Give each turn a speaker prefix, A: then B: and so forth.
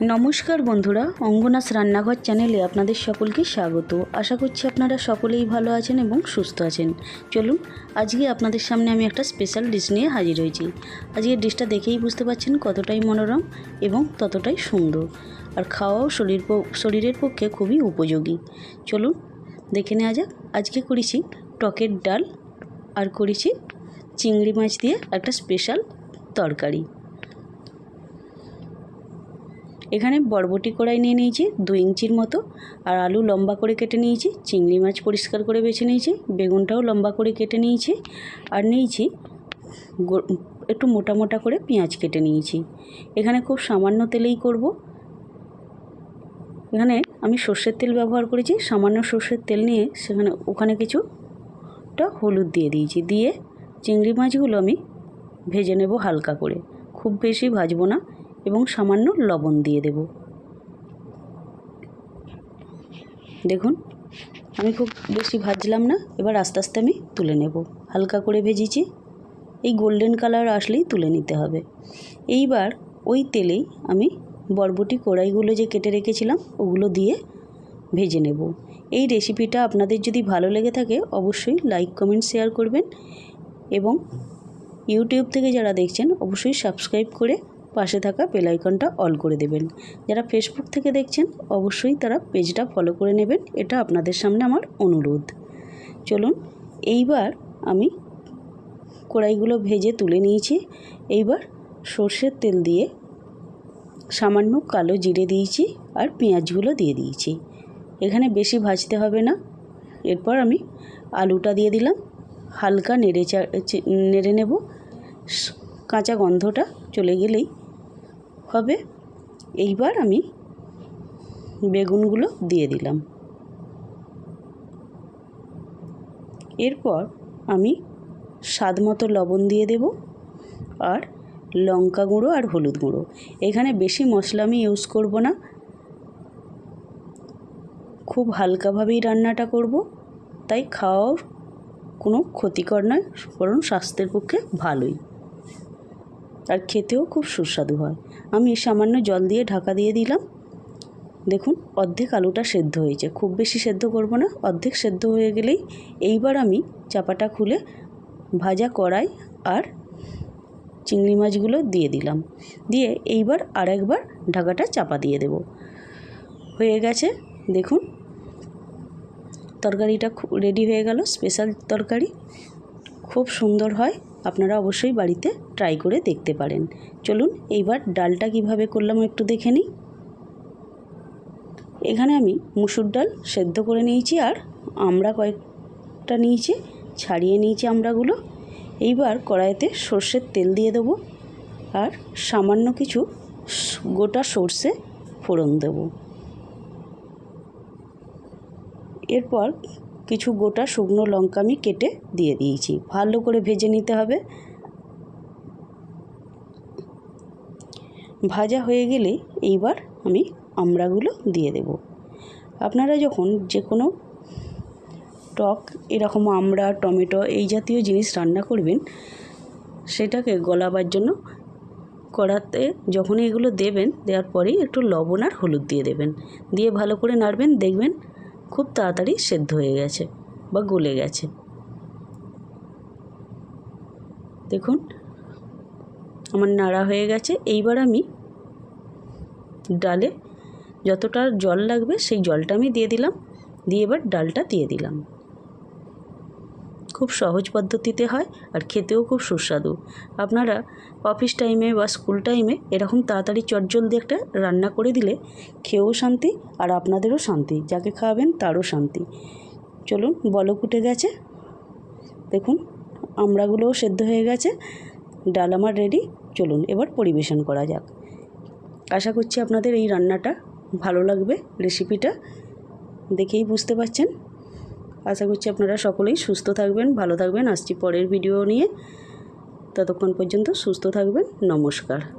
A: নমস্কার বন্ধুরা, অঙ্গনাস রান্নাঘর চ্যানেলে আপনাদের সকলকে স্বাগত। আশা করছি আপনারা সকলেই ভালো আছেন এবং সুস্থ আছেন। চলুন, আজকে আপনাদের সামনে আমি একটা স্পেশাল ডিশ নিয়ে হাজির হয়েছি। আজকের ডিশটা দেখেই বুঝতে পারছেন কতটাই মনোরম এবং ততটাই সুন্দর। আর খাওয়াও শরীর শরীরের পক্ষে খুবই উপযোগী। চলুন, দেখে নেওয়া যাক। আজকে করেছি টকের ডাল আর করেছি চিংড়ি মাছ দিয়ে একটা স্পেশাল তরকারি। এখানে বরবটি কড়াই নিয়ে নিয়েছি, দু ইঞ্চির মতো, আর আলু লম্বা করে কেটে নিয়েছি, চিংড়ি মাছ পরিষ্কার করে বেছে নিয়েছি, বেগুনটাও লম্বা করে কেটে নিয়েছি, আর নিয়েছি একটু মোটা মোটা করে পেঁয়াজ কেটে নিয়েছি। এখানে খুব সামান্য তেলেই করব। এখানে আমি সর্ষের তেল ব্যবহার করেছি, সামান্য সর্ষের তেল নিয়ে সেখানে ওখানে কিছুটা হলুদ দিয়ে দিয়েছি, দিয়ে চিংড়ি মাছগুলো আমি ভেজে নেব হালকা করে। খুব বেশি ভাজবো না এবং সামান্য লবণ দিয়ে দেব। দেখুন, আমি খুব বেশি ভাজলাম না, এবার আস্তে আস্তে আমি তুলে নেব। হালকা করে ভেজেছি। এই গোল্ডেন কালার আসলেই তুলে নিতে হবে। এইবার ওই তেলেই আমি বরবটি কড়াইগুলো যে কেটে রেখেছিলাম, ওগুলো দিয়ে ভেজে নেব। এই রেসিপিটা আপনাদের যদি ভালো লেগে থাকে, অবশ্যই লাইক, কমেন্ট, শেয়ার করবেন এবং ইউটিউব থেকে যারা দেখছেন, অবশ্যই সাবস্ক্রাইব করে পাশে থাকা বেল আইকনটা অল করে দেবেন। যারা ফেসবুক থেকে দেখছেন, অবশ্যই তারা পেজটা ফলো করে নেবেন। এটা আপনাদের সামনে আমার অনুরোধ। চলুন, এইবার আমি কড়াইগুলো ভেজে তুলে নিয়েছি। এইবার সর্ষের তেল দিয়ে সামান্য কালো জিরে দিয়েছি আর পেঁয়াজগুলো দিয়ে দিয়েছি। এখানে বেশি ভাজতে হবে না। এরপর আমি আলুটা দিয়ে দিলাম। হালকা নেড়ে চা নেড়ে নেব। কাঁচা গন্ধটা চলে গেলেই হবে। এইবার আমি বেগুনগুলো দিয়ে দিলাম। এরপর আমি স্বাদ মতো লবণ দিয়ে দেব আর লঙ্কা গুঁড়ো আর হলুদ গুঁড়ো। এখানে বেশি মশলা আমি ইউজ করব না। খুব হালকাভাবেই রান্নাটা করব। তাই খাওয়ার কোনো ক্ষতিকর নয়, বরং স্বাস্থ্যের পক্ষে ভালোই। আর খেতেও খুব সুস্বাদু হয়। আমি সামান্য জল দিয়ে ঢাকা দিয়ে দিলাম। দেখুন, অর্ধেক আলুটা সেদ্ধ হয়েছে। খুব বেশি সেদ্ধ করব না। অর্ধেক সেদ্ধ হয়ে গেলেই এইবার আমি চাপাটা খুলে ভাজা কড়াই আর চিংড়ি মাছগুলো দিয়ে দিলাম। দিয়ে এইবার আরেকবার ঢাকাটা চাপা দিয়ে দেব। হয়ে গেছে, দেখুন। তরকারিটা রেডি হয়ে গেল। স্পেশাল তরকারি। খুব সুন্দর হয়। আপনারা অবশ্যই বাড়িতে ট্রাই করে দেখতে পারেন। চলুন, এইবার ডালটা কীভাবে করলাম একটু দেখে নিই। এখানে আমি মুসুর ডাল সেদ্ধ করে নিয়েছি আর আমরা কয়েকটা নিয়েছি, ছাড়িয়ে নিয়েছি আমড়াগুলো এইবার কড়াইতে সর্ষের তেল দিয়ে দেবো আর সামান্য কিছু গোটা সর্ষে ফোড়ন দেবো। এরপর কিছু গোটা শুকনো লঙ্কা আমি কেটে দিয়ে দিয়েছি। ভালো করে ভেজে নিতে হবে। ভাজা হয়ে গেলে এইবার আমি আমড়াগুলো দিয়ে দেব। আপনারা যখন যে কোনো টক, এরকম আমড়া, টমেটো এই জাতীয় জিনিস রান্না করবেন, সেটাকে গলাবার জন্য কড়াতে যখনই এগুলো দেবেন, দেওয়ার পরেই একটু লবণ আর হলুদ দিয়ে দেবেন। দিয়ে ভালো করে নাড়বেন, দেখবেন খুব তাড়াতাড়ি সেদ্ধ হয়ে গেছে বা গলে গেছে। দেখুন, আমার নাড়া হয়ে গেছে। এইবার আমি ডালে যতটা জল লাগবে সেই জলটা আমি দিয়ে দিলাম। দিয়ে এবার ডালটা দিয়ে দিলাম। খুব সহজ পদ্ধতিতে হয় আর খেতেও খুব সুস্বাদু। আপনারা অফিস টাইমে বা স্কুল টাইমে এরকম তাড়াতাড়ি চটজলদি একটা রান্না করে দিলে খেয়েও শান্তি আর আপনাদেরও শান্তি, যাকে খাওয়াবেন তারও শান্তি। চলুন, বলক উঠে গেছে। দেখুন, আমড়াগুলোও সেদ্ধ হয়ে গেছে। ডাল আমার রেডি চলুন, এবার পরিবেশন করা যাক। আশা করছি আপনাদের এই রান্নাটা ভালো লাগবে রেসিপিটা দেখেই বুঝতে পারছেন। আশা করছি আপনারা সকলেই সুস্থ থাকবেন, ভালো থাকবেন। আসছি পরের ভিডিও নিয়ে। ততক্ষণ পর্যন্ত সুস্থ থাকবেন। নমস্কার।